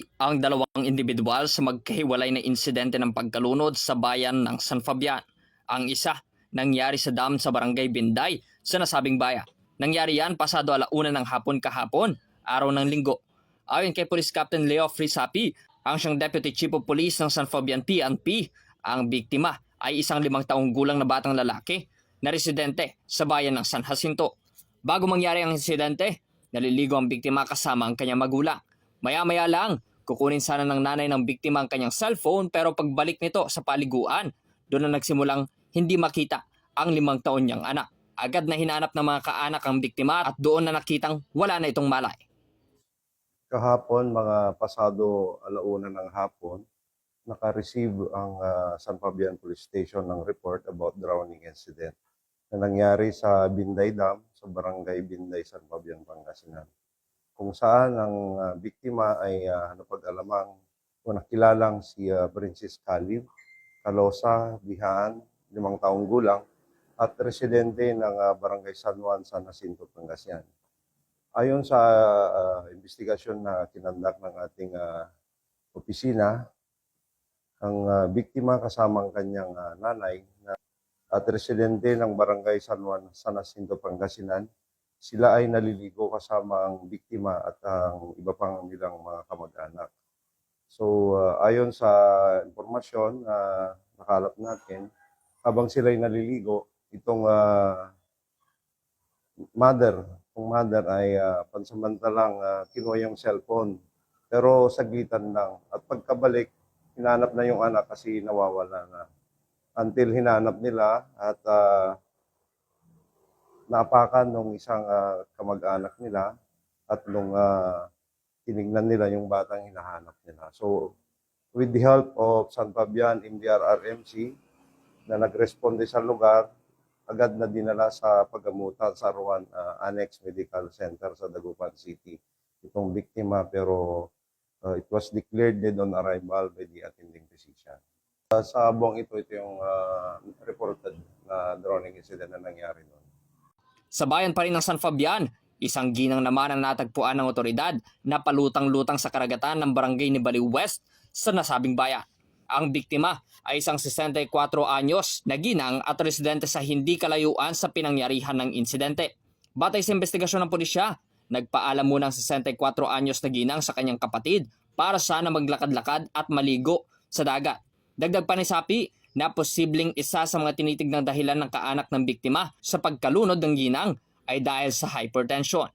ang dalawang individual sa magkahiwalay na insidente ng pagkalunod sa bayan ng San Fabian. Ang isa, nangyari sa dam sa barangay Binday sa nasabing bayan. Nangyari yan pasado alauna ng hapon kahapon, araw ng linggo. Ayon kay Police Captain Leo Frisapi, ang siyang Deputy Chief of Police ng San Fabian PNP, ang biktima ay isang limang taong gulang na batang lalaki na residente sa bayan ng San Jacinto. Bago mangyari ang insidente, naliligo ang biktima kasama ang kanyang magulang. Maya-maya lang, kukunin sana ng nanay ng biktima ang kanyang cellphone pero pagbalik nito sa paliguan, doon na nagsimulang hindi makita ang limang taon niyang anak. Agad na hinanap ng mga kaanak ang biktima at doon na nakitang wala na itong malay. kahapon, mga pasado alauna ng hapon, naka-receive ang ah, San Fabian Police Station ng report about drowning incident na nangyari sa Binday Dam sa barangay Binday, San Fabian, Pangasinan. Kung saan ang ah, biktima ay uh, napag-alamang o nakilalang si ah, Princess Calib, Kalosa, Bihaan, limang taong gulang, at residente ng ah, barangay San Juan, San Jacinto, Pangasinan. Ayon sa ah, investigasyon na kinandak ng ating ah, opisina, ang ah, biktima kasama ang kanyang ah, nanay na, at residente ng barangay San Juan, San Jacinto, Pangasinan, sila ay naliligo kasama ang biktima at ang iba pang nilang mga kamag-anak. So ah, ayon sa impormasyon na nakalap natin, habang sila ay naliligo, itong ah, mother, kung mother ay ah, pansamantalang ah, kinuha yung cellphone. Pero saglitan lang. At pagkabalik, hinanap na yung anak kasi nawawala na. Until hinanap nila at ah, naapakan nung isang ah, kamag-anak nila at nung ah, tinignan nila yung batang hinahanap nila. So, with the help of San Fabian MDRRMC na nagresponde sa lugar, agad na dinala sa paggamutan sa Ruan ah, Annex Medical Center sa Dagupan City. Itong biktima pero uh, it was declared dead on arrival by the attending physician. Uh, sa buong ito, ito yung uh, reported na drowning incident na nangyari noon. Sa bayan pa rin ng San Fabian, isang ginang naman ang natagpuan ng otoridad na palutang-lutang sa karagatan ng barangay ni Baliw West sa nasabing bayan. Ang biktima ay isang 64 anyos na ginang at residente sa hindi kalayuan sa pinangyarihan ng insidente. Batay sa investigasyon ng pulisya, nagpaalam muna ang 64 anyos na ginang sa kanyang kapatid para sana maglakad-lakad at maligo sa dagat. Dagdag pa ni Sapi na posibleng isa sa mga tinitignang dahilan ng kaanak ng biktima sa pagkalunod ng ginang ay dahil sa hypertension.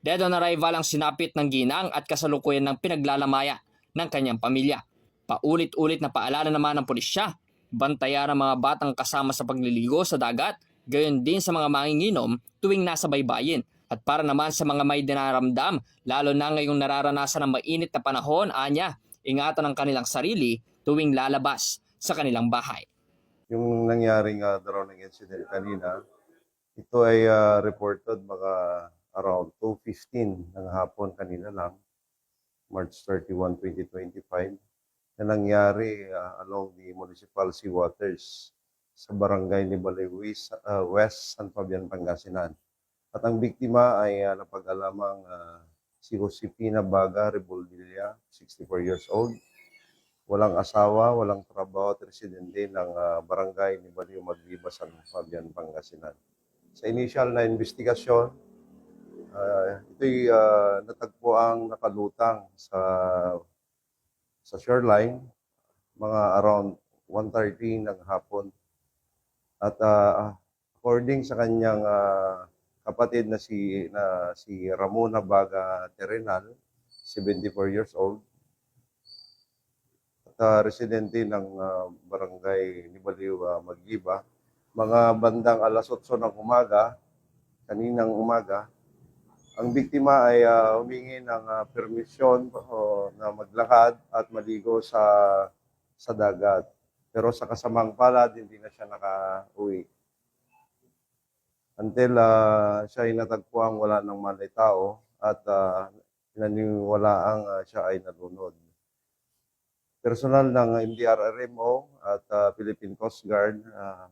Dead on arrival ang sinapit ng ginang at kasalukuyan ng pinaglalamaya ng kanyang pamilya. Paulit-ulit na paalala naman ng pulisya, bantayan ang mga batang kasama sa pagliligo sa dagat, gayon din sa mga manginginom tuwing nasa baybayin. At para naman sa mga may dinaramdam, lalo na ngayong nararanasan ng mainit na panahon, anya, ingatan ang kanilang sarili tuwing lalabas sa kanilang bahay. Yung nangyaring uh, drowning incident kanina, ito ay ah, reported mga around 2.15 ng hapon kanina lang, March 31, 2025, na nangyari ah, along the municipal sea waters sa barangay ni Baliwis, ah, West, San Fabian, Pangasinan. At ang biktima ay ah, napag-alamang ah, si Josepina Baga Rebuldilla, 64 years old, walang asawa, walang trabaho at residente ng ah, barangay ni Baliw Magliba, San Fabian, Pangasinan. Sa initial na investigasyon, ah, ito'y uh, natagpo ang nakalutang sa sa shoreline mga around 1.30 ng hapon. At ah, according sa kanyang ah, kapatid na si na si Ramona Baga Terenal, 74 years old, ah, residente ng ah, barangay Nibaliw uh, Magliba, mga bandang alas 8 ng umaga, kaninang umaga, ang biktima ay ah, humingi ng ah, permisyon oh, na maglakad at maligo sa sa dagat. Pero sa kasamang palad, hindi na siya nakauwi. Until ah, siya ay natagpuan wala ng malay tao at uh, naniniwalaang ah, siya ay nalunod. Personal ng MDRRMO at ah, Philippine Coast Guard ah,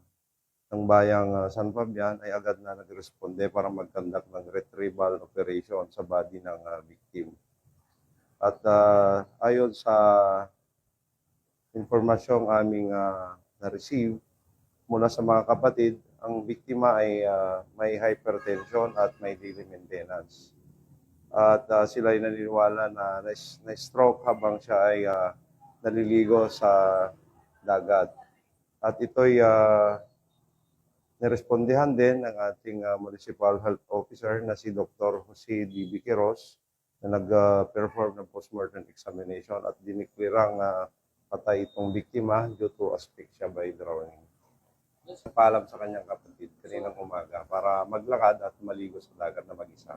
ng bayang ah, San Fabian ay agad na nagresponde para mag-conduct ng retrieval operation sa body ng ah, victim. At ah, ayon sa impormasyong aming ah, na-receive mula sa mga kapatid, ang biktima ay ah, may hypertension at may daily maintenance. At ah, sila ay naniniwala na na- na-stroke habang siya ay ah, naliligo sa dagat. At ito'y uh, nirespondihan din ng ating ah, Municipal Health Officer na si Dr. Jose D. Biqueros na nag-perform ng postmortem examination at diniklarang na patay itong biktima due to asphyxia by drowning. Paalam sa kanyang kapatid kaninang umaga para maglakad at maligo sa dagat na mag-isa.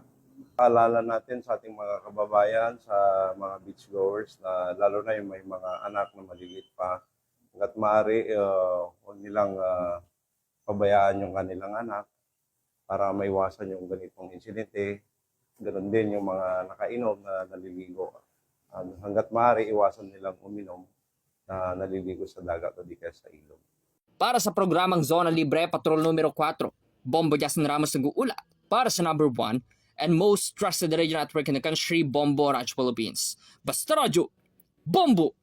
Paalala natin sa ating mga kababayan, sa mga beachgoers na lalo na yung may mga anak na maliliit pa, hanggat maaari, uh, huwag nilang ah, pabayaan yung kanilang anak para maiwasan yung ganitong insidente. Ganon din yung mga nakainom na naliligo. Ah, hanggat maaari, iwasan nilang uminom na naliligo sa dagat o di kaya sa ilog. Para sa programang Zona Libre Patrol numero 4, Bombo Justin Ramos nag-uula para sa number 1 and most trusted radio network in the country, Bombo Raj Philippines. Basta Radyo, Bombo!